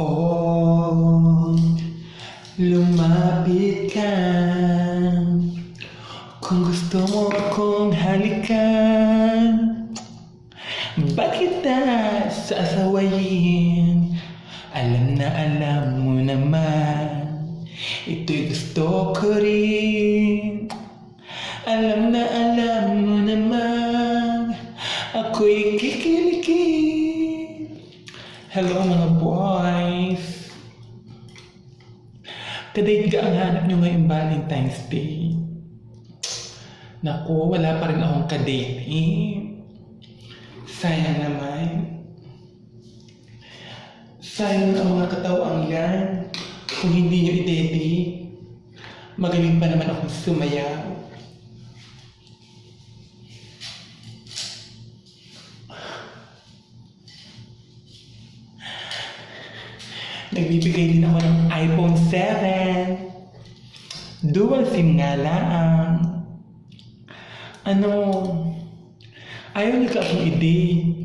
Oh, lumapit ka. Kung gusto mo akong halikan Ba't kita sasawayin? Alam na alam mo naman Ito'y gusto ko rin. Alam na alam mo naman Ako'y kikilikin Hello mga boys Kadate ka ang hanap nyo ngayong Valentine's Day Naku, wala pa rin akong kadate eh. Sayang naman. Sayang ang mga katawang yan. Kung hindi nyo i-date, magaling pa naman akong sumayaw. Nagbibigay din ako ng iPhone 7. Dual SIM nga lang. Ano, ayaw niyo ka akong i-date.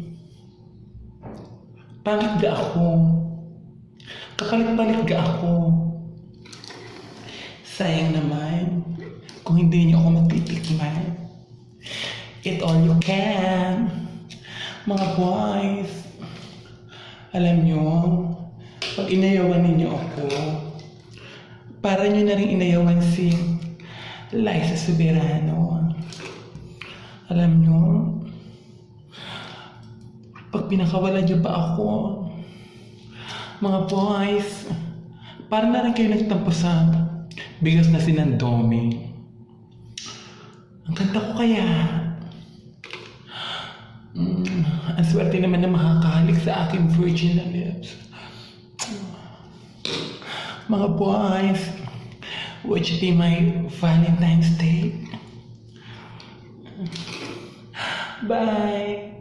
Pangit ga ako. Kapalit-palit ga ako. Sayang naman kung hindi niyo ako matitikman. Eat all you can. Mga boys, alam niyo, pag inayawan ninyo ako, para niyo na rin inayawan si Liza Soberano. Alam niyo, pag pinakawalan niyo pa ako, mga boys, para na rin kayo nagtampo sa bigas na sinandomi. Ang ganda ko kaya. Mm, ang swerte naman na makakahalik sa aking virgin na lips. Mga boys, would you be my Valentine's Day? Bye!